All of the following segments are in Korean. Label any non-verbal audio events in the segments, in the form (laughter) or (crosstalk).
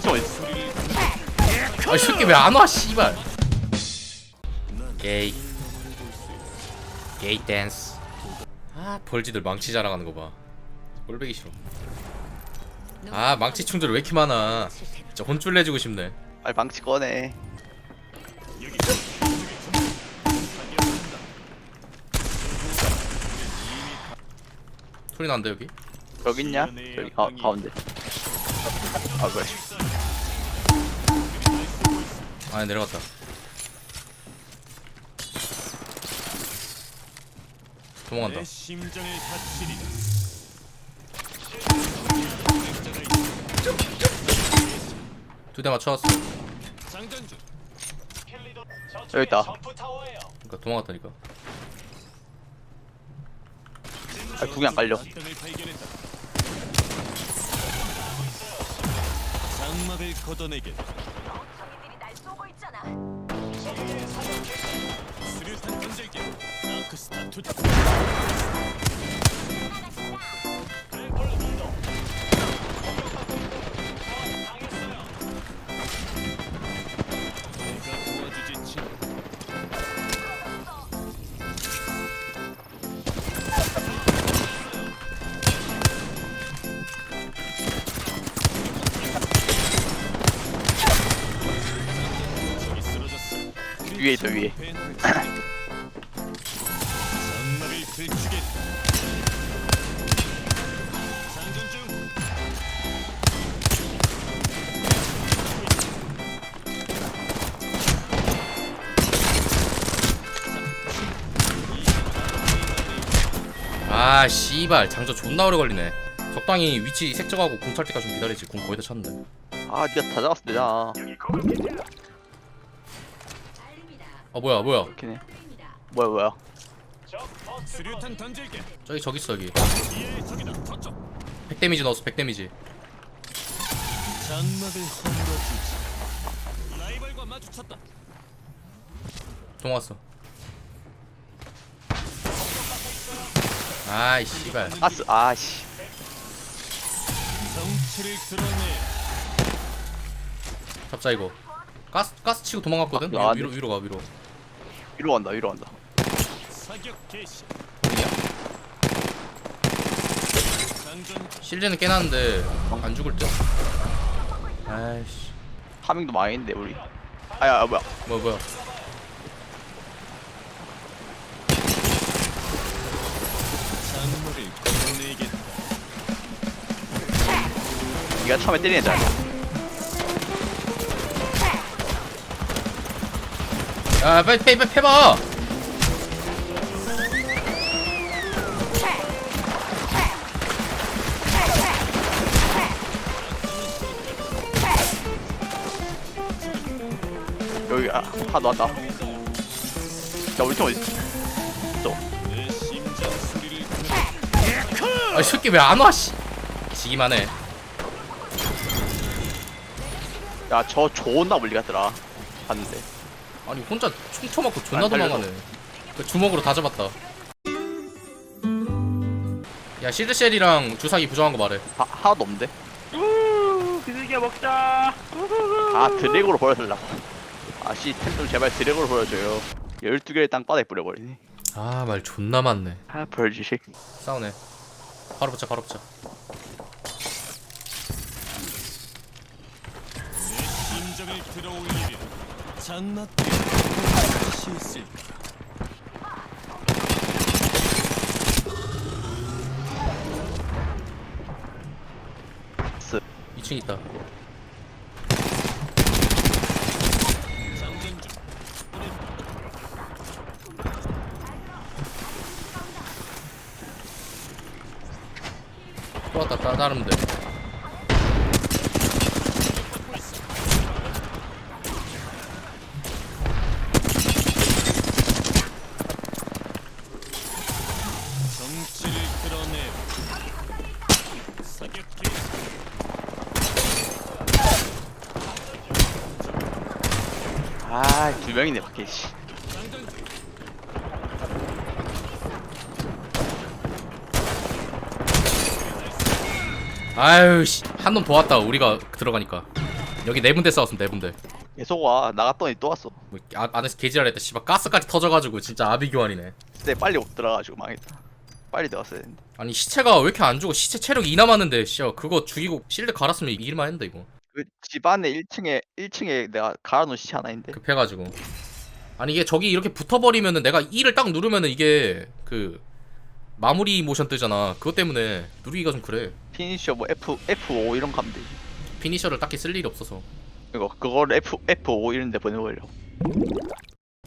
팀 어딨어? 아이 새끼 왜 안 와 씨발 게이 게이 댄스 아 벌지들 망치 자랑하는 거봐 꼴배기 싫어 아 망치 충들 왜 이렇게 많아 진짜 혼쭐 내주고 싶네 빨리 망치 꺼내. 소리 난다 여기 여기 있냐? 저기 가, 가운데. 아 그래. 아 내려갔다 도망간다 내 심장을 다치리라. 두대 맞춰왔어 장전 중. 여기 있다. 그러니까 도망갔다니까 아 구경 안 깔려. 발견했다. 장막을 걷어내게. 저 수류탄 던질게. 다크스타 투. 위에 있다 위에. 장전 중. 아 씨발 장저 존나 오래 걸리네 적당히 위치 색정하고 궁찰 때까지 좀 기다리지 궁 거의 다 찼는데 아 니가 다 잡았을 때잖 아. 아 뭐야 뭐야 이렇게 네 뭐야 뭐야. 수류탄 던질게. 저기 저기 있어 여기 뒤에 저기다. 저쪽. 100 데미지 넣었어 100 데미지 장막을 허물어주지. 라이벌과 마주쳤다. 도망갔어 아이 씨발 가스 아씨. 정치를 드러내. 잡자 이거 가스 가스 치고 도망갔거든 아, 위로 안 위로, 돼. 위로 가 위로 위로 간다 위로 간다. 사격 개시. 어디야 장전 실드는 깨놨는데 안 죽을 듯 아이씨 파밍도 많이 했는데 우리. 아야 아, 뭐야. 뭐야 뭐야. 니가 처음에 때리는 애잖아. 야 빨리 패 빨리 패봐 여기 아, 하나 왔다. 야? 또. 소리를 들어. 아이 새끼 왜 안 와 씨 지기만 해 야저 존나 멀리 갔더라. 봤는데. 아니 혼자 총 쳐맞고 존나 아, 살려줘. 도망가네 그 주먹으로 다 잡았다 야 실드쉘이랑 주사기 부정한 거 말해 하, 하나도 없는데. 비둘기야 먹자. 아 드래그로 보여달라고. 아씨 템 좀 제발 드래그로 보여줘요. 12개를 땅바닥에 뿌려버리네. 아 말 존나 많네 아 벌지식. 싸우네 바로 붙자 바로 붙자 내 심장을 들어올리리 라. 장막 다시 있을까? 스. 2층 있다 장전 중. 또 왔다 따, 따르면 돼 정치를 드러내. 사격 개시. 아두 명이네 밖에 씨. 아유 씨한 놈더 왔다 우리가 들어가니까. 여기 네 군데 싸웠음 네 군데. 계속 와 나갔더니 또 왔어. 뭐 아, 안에서 개지랄했다 씨발. 가스까지 터져가지고 진짜 아비규환이네. 근데 빨리 못 들어가지고 망했다. 빨리 들어갔어야 되는데. 아니 시체가 왜 이렇게 안 죽어? 시체 체력이 2 남았는데 씨발. 그거 죽이고 실드 갈았으면 이길만 했는데 이거 그 집안에 1층에 1층에 내가 갈아놓은 시체 하나 있는데? 급해가지고. 아니 이게 저기 이렇게 붙어버리면은 내가 2를 딱 누르면은 이게 그 마무리 모션 뜨잖아. 그것 때문에 누르기가 좀 그래. 피니셔 뭐 F F5 이런 거 가면 되지. 피니셔를 딱히 쓸 일이 없어서. 이거 그거를 F F5 이런 데 보내버려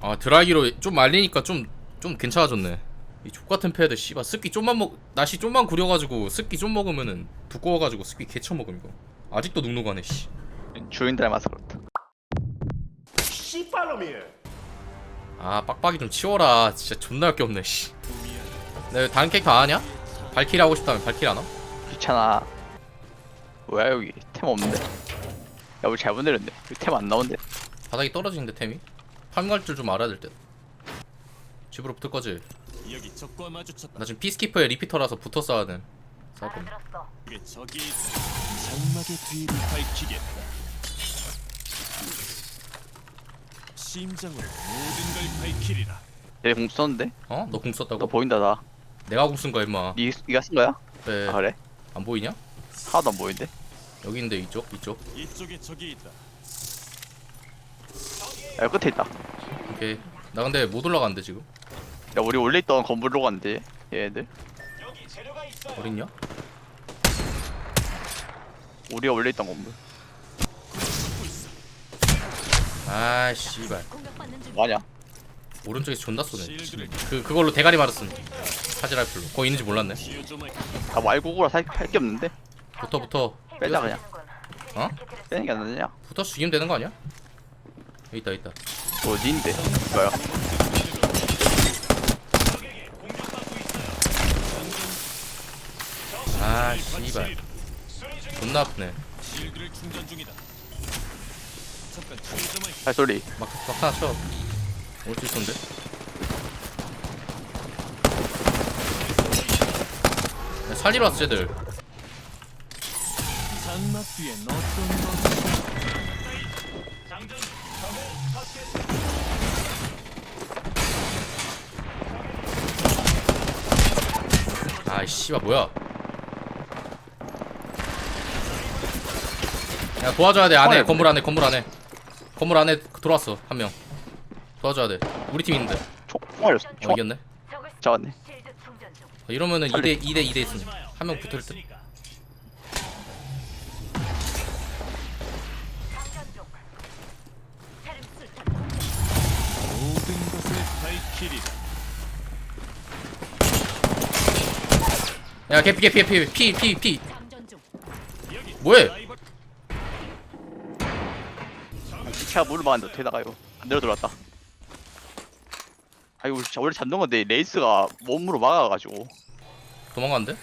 아 드라이기로 좀 말리니까 좀 좀 괜찮아졌네. 이 족같은 패드 씨발. 습기 좀만 먹 날씨 좀만 구려가지고 습기 좀 먹으면은 두꺼워가지고 습기 개쳐 먹음 이거 아직도 눅눅하네 씨. 주인 닮아서 그렇다. 아 빡빡이 좀 치워라. 진짜 존나 역겹네 씨. 내 다른 캐릭터 안 하냐? 발키리 하고 싶다면 발키리 하나? 귀찮아. 뭐야 여기? 템 없는데? 야 우리 잘못 내렸네. 템 안 나온대 바닥이 떨어지는데 템이? 파밍할 줄좀 알아야 될 듯. 집으로 붙을 거지? 여기 적과 마주쳤다. 나 지금 피스키퍼의 리피터라서 붙어 싸야 돼 싸울 거면 알아들었어. 그게 저기 있다. 장막의 뒤를 밝히겠다. 심장으로 모든 걸 밝히리라. 얘 공 썼는데? 어? 너궁너 썼다고? 보인다 나 내가 궁쓴 거야 임마 니, 니가 쓴 거야? 네. 아 그래? 안 보이냐? 하나도 안 보이는데? 여기 있는데 이쪽 이쪽 이쪽에 적이 있다. 야 여기 끝에 있다 오케이 나 근데 못 올라가는데 지금 야 우리 원래 있던 건물로 갔는데 얘네들 어딨냐? 우리가 원래 있던 건물 아 씨발. 뭐하냐? 오른쪽에서 존나 쏘네 그, 그걸로 대가리 맞았음 사지라이플로 거기 있는지 몰랐네. 나 말고구라 살게 없는데? 붙어 붙어 빼자 그냥 어? 빼는 게 안 되냐? 붙어 죽이면 되는 거 아니야? 여기 있다 여기 있다 어디인데? 이거요? 아 씨발 존나 아프네. 실드를 충전 중이다. 잠깐 할. 발소리. 막, 막 하나 쳐. 올 수 있었는데? 야, 살리러 왔어 쟤들. 장막 뒤엔 어떤 것이 아이 씨발 뭐야 야 도와줘야 돼. 안에. 건물 안에 건물 안에. 건물 안에 들어왔어 한 명. 도와줘야 돼. 우리 팀 있는데. 총, 총알이었어. 어총 이겼네? 잡았네. 어, 이러면은 빨리. 2대 2대 2대 있으면 한명 붙을 듯. 야 개피 개피 개피. 피 피 피. 뭐해 기차가 물을 막았는데 어떻게 나가요? 안 내려 들어왔다. 아이고 진짜 원래 잡는 건데 레이스가 몸으로 막아가지고. 도망갔는데?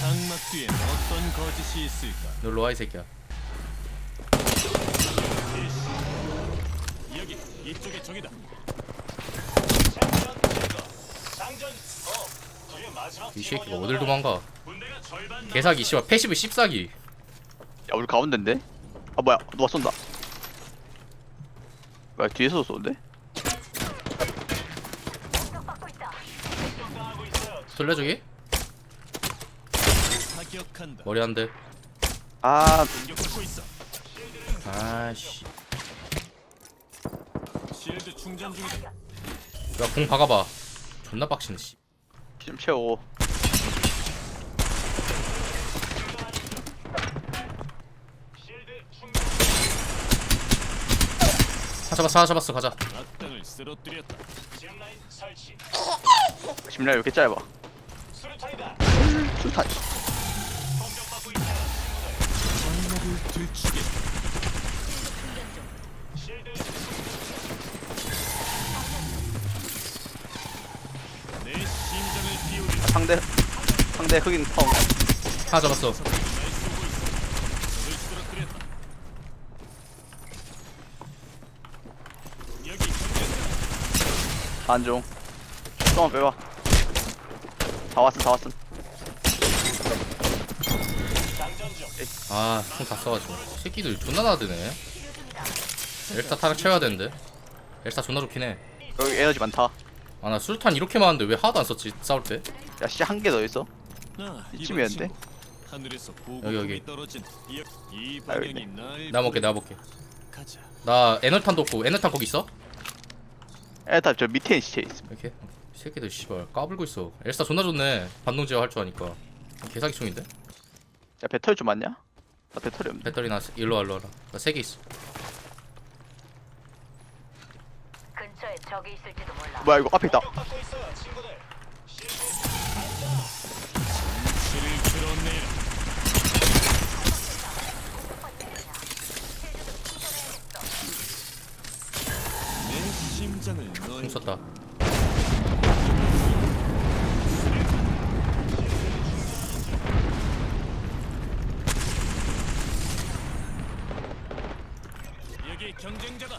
장막 뒤엔 어떤 거짓이 있을까? 놀러 와이 새끼야. 여기 이쪽에 적이다. 이 새끼가 어딜 도망가? 개사기 씨발. 패시브 씹사기 야 우리 가운데인데? 아 뭐야 누가 쏜다 뭐야 뒤에서 쏘는데? 술래 저기? 사격한다. 머리 한대 아 공격받고 있어. 아씨 실드 충전 중이다. 야공 박아봐 존나 빡치네 씨 좀 채우 잡았어 하나 잡았어 가자 악당을 쓰러뜨렸다. 심리가 이렇게 짧아 수류탄 장막을 들추겠다. 내 심장을 비우리. 상대 상대 흑인 펑 하나 잡았어 적을 쓰러뜨렸다. 여기 경계다. 안종 조금만 빼봐. 다 왔음 다 왔음. 아총 다 써가지고. 새끼들 존나 나드네. 엘사 타락 채워야 되는데. 엘사 존나 좋긴 해아나 여기 에너지 많다. 술탄 이렇게 많은데 왜 하나도 안 썼지 싸울 때? 야씨 한 개 더 있어? 아, 이쯤이었는데? 하늘에서 여기, 여기. 보급이 떨어진 이, 이 아, 여기 방향이 날 내가 먹게 내가 먹게. 가자. 나 에너탄도 없고 에너탄 거기 있어? 에타 저 밑에 시체 있어 이렇게? 이 새끼들 씨발 까불고 있어. 엘사 존나 좋네. 반동 제어 할 줄 아니까. 개사기 총인데? 야 배터리 좀 많냐? 나 배터리 없네. 배터리 나 일로 와 일로 와라 나 세 개 있어. 근처에 적이 있을지도 몰라. 뭐야 이거 앞에 있다. 실을 총 썼다 여기 경쟁자다.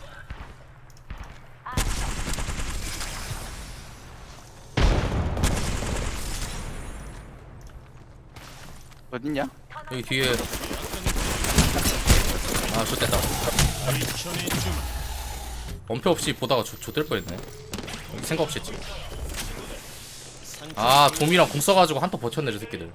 어딨냐? 여기 뒤에 아 좋됐다 중 엄폐 없이 보다가 조, 조될 뻔했네. 생각 없이 했지. 아 좀이랑 공 써가지고 한턴 버텼네 저 새끼들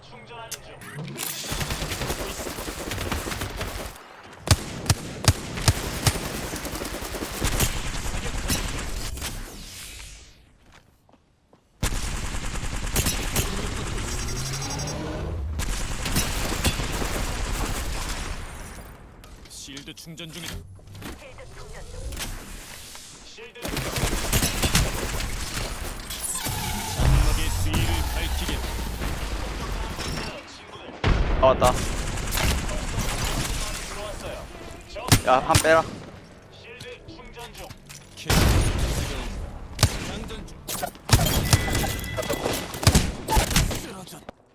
야 한 빼라.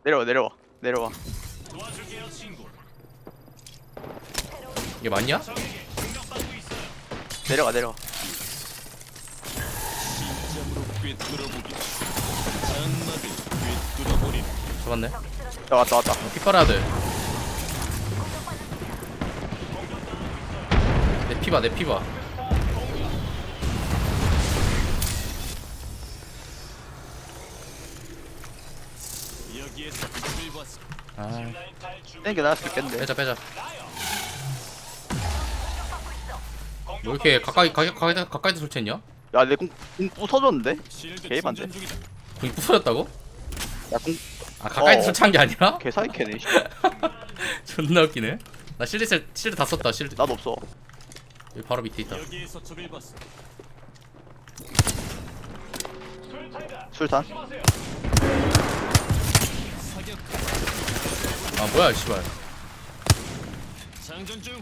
내려와 내려와 내려와. 이게 맞냐? 내려가 내려가. 잡았네 야 왔다 왔다 피 빨아야 피봐 내 피봐 여기에서 불을 봤어. 아 땡겨 나갈 수 있겠는데 빼자 빼자 왜 이렇게 가까이 가까이 가까이 가까이 설치했냐? 야내공 부서졌는데? 충전 중이다. 공이 부서졌다고? 야공 아 가까이 어. 설치한 게 아니라? 개사이캐네 씨. (laughs) 존나 웃기네 나 실드 셀 실드 다 썼다 실드 나도 없어 여기 바로 밑에 있다 여기에서 적을 봤어. 술탄 사격 아 뭐야 씨발 장전 중.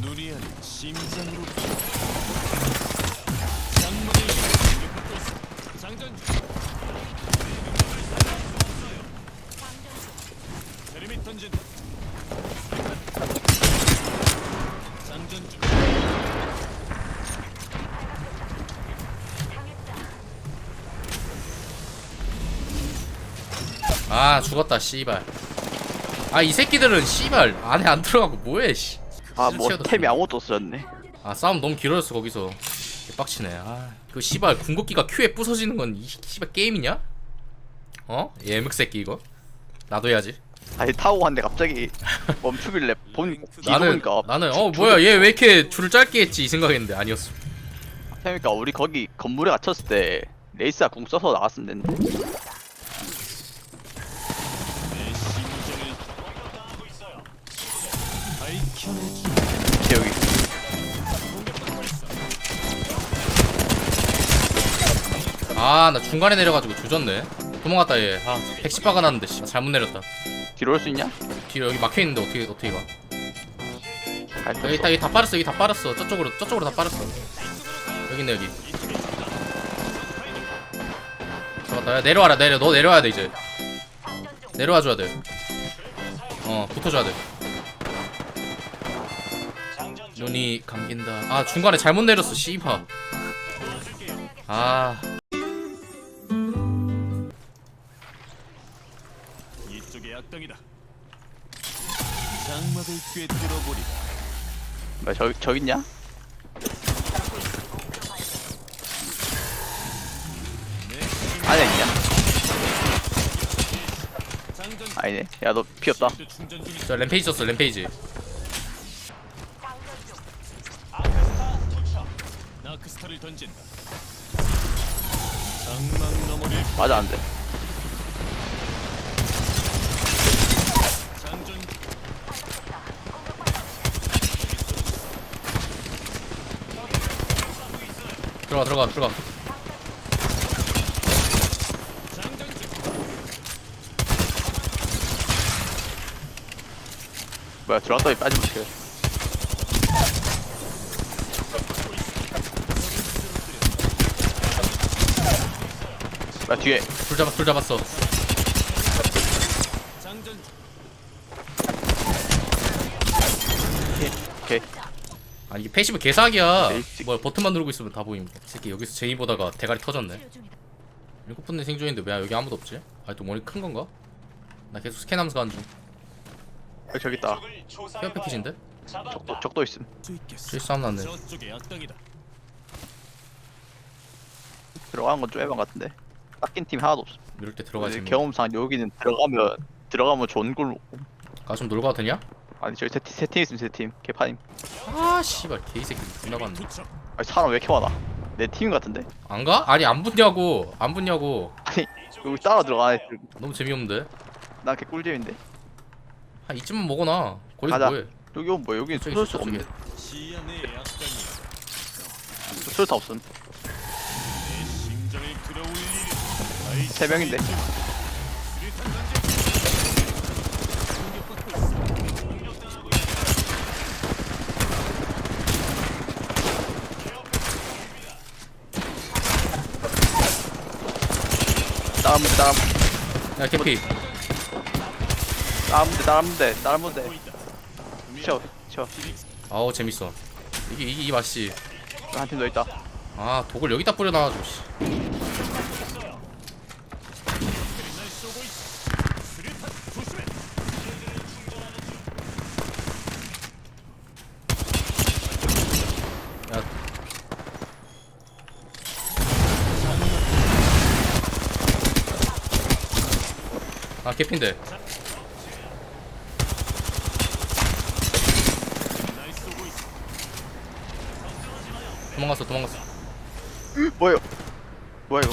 눈이 아닌 심장으로. 장문이 공격받고 있어. 장전 중. 테르밋 던진다. 장전 중. 아 죽었다 씨발. 아 이 새끼들은 씨발 안에 안 들어가고 뭐해 씨. 아뭐 템이 아무것도 없었네. 아 싸움 너무 길어졌어 거기서. 개빡치네. 아그 씨발 궁극기가 Q에 부서지는 건 이 씨발 게임이냐? 어? 얘 애묵 새끼 이거? 나도 해야지. 아니 타고 갔는데 갑자기. 멈추길래 본 나는 보니까 나는 어 뭐야 얘 왜 이렇게 줄을 짧게 했지 이 생각했는데. 아니었어. 그러니까 우리 거기 건물에 갇혔을 때 레이스가 궁 써서 나갔으면 됐는데 중. 밑에 여기 공격받고 있어. 아나 중간에 내려가지고 조졌네. 도망갔다 얘아 110 박아놨는데 씨. 잘못 내렸다. 뒤로 올 수 있냐? 뒤로 여기 막혀있는데 어떻게 어떻게 가? 갈수 여기 다 여기 다 빠졌어 여기 다 빠졌어. 저쪽으로 저쪽으로 다 빠졌어. 여기 있네 여기. 잡았다. 야 내려와라 내려. 너 내려와야 돼 이제. 내려와 줘야 돼어 붙어줘야 돼 눈이 감긴다 아 중간에 잘못 내렸어 씨발 아 이쪽에 악당이다. 장막을 꿰뚫어 보리라. 뭐야 저기 저기 있냐? 아니야 있냐? 장전 아니네. 야 너 피 없다. 저 램페이지 썼어 램페이지 나크스타를 던진다. 장막 너머를 맞아 안 돼. 장전 들어가 들어가 들어가 장전 중. 뭐야 들어갔더니 빠지면 어떡해. 뭐야 뒤에 둘 잡았 둘 잡았어. 오케이. 아니 이게 패시브 개사기야. 뭐야 버튼만 누르고 있으면 다 보임 이 새끼 여기서 제이 보다가 대가리 터졌네 일곱 분의 생존인데 왜 여기 아무도 없지? 아또 머리 큰 건가? 나 계속 스캔하면서 가는 중 여기 저기 있다. 헤어 패키지인데? 적도 적도 있음. 저쪽에 악당이다. 들어간 건좀 에반 같은데. 닦인 팀 하나도 없음. 이럴 때 들어가지 뭐. 경험상 여기는 들어가면 들어가면 좋은 걸로. 가좀 놀고 와도 되냐? 아니 저기 세팀 세팀 있음 세팀 개판임. 아 씨발 개이새끼 존나 투척. 아니 사람 왜 이렇게 많아? 내 팀 같은데? 안 가? 아니 안 붙냐고 안 붙냐고 아니 여기 따라 들어가네. 너무 재미없는데 난 개꿀잼인데. 한 이쯤만 먹어놔 거기서 가자. 뭐해 여기 뭐 여기 저기 수가 없네. 쏠수 없음. 세 명인데. 다음 다음 야 개피 다음 대 다음 대 다음 대. 쳐 쳐. 아우 재밌어 이게 이게 이 맛이 한 팀 더 있다. 아 독을 여기다 뿌려놔가지고 씨. 날 쏘고 있어. 수류탄 조심해. 야 아 개핀데. 도망갔어 도망갔어 뭐예요? 뭐야 이거?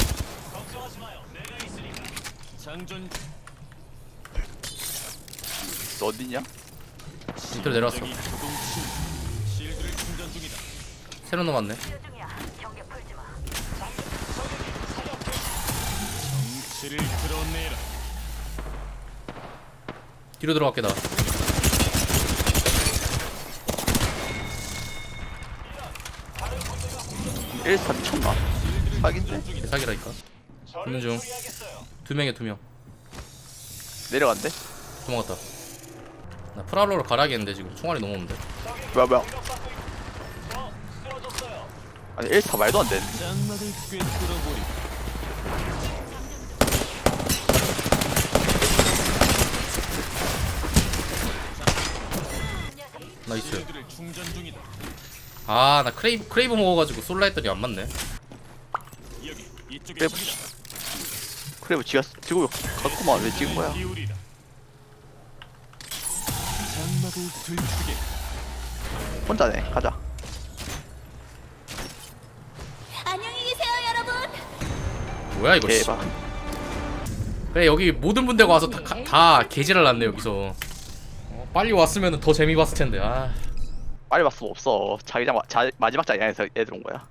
장전 너 어딨냐? 밑으로 내려왔어 심장이 조동치. 실드를 충전 중이다. 새로 마. 정치를 드러내라. 뒤로 들어갈게 나 1사 미쳤나? 사기인데? 개사기라니까 있는 중두 명이야 두명 내려간대? 도망갔다 나 프라울러로 갈아야겠는데 지금 총알이 너무 없는데 뭐야 뭐야? 아니 1사 말도 안 되는데. 장막을 꿰뚫어 보리. 나이스. 아 나 크레이브 크레이브 먹어가지고 쏠라 했더니 안 맞네 그래. 그래 뭐 지가 들고 갔구만 왜 찍은 거야? 혼자네 가자. 안녕히 계세요, 여러분. 뭐야 이거 씨. 대박. 그래 여기 모든 분들가 와서 다, 가- 다 개지랄 났네 여기서 어, 빨리 왔으면 더 재미 봤을 텐데 아 빨리 봤으면 없어. 자기장 마지막 자기장에서 애들 온 거야.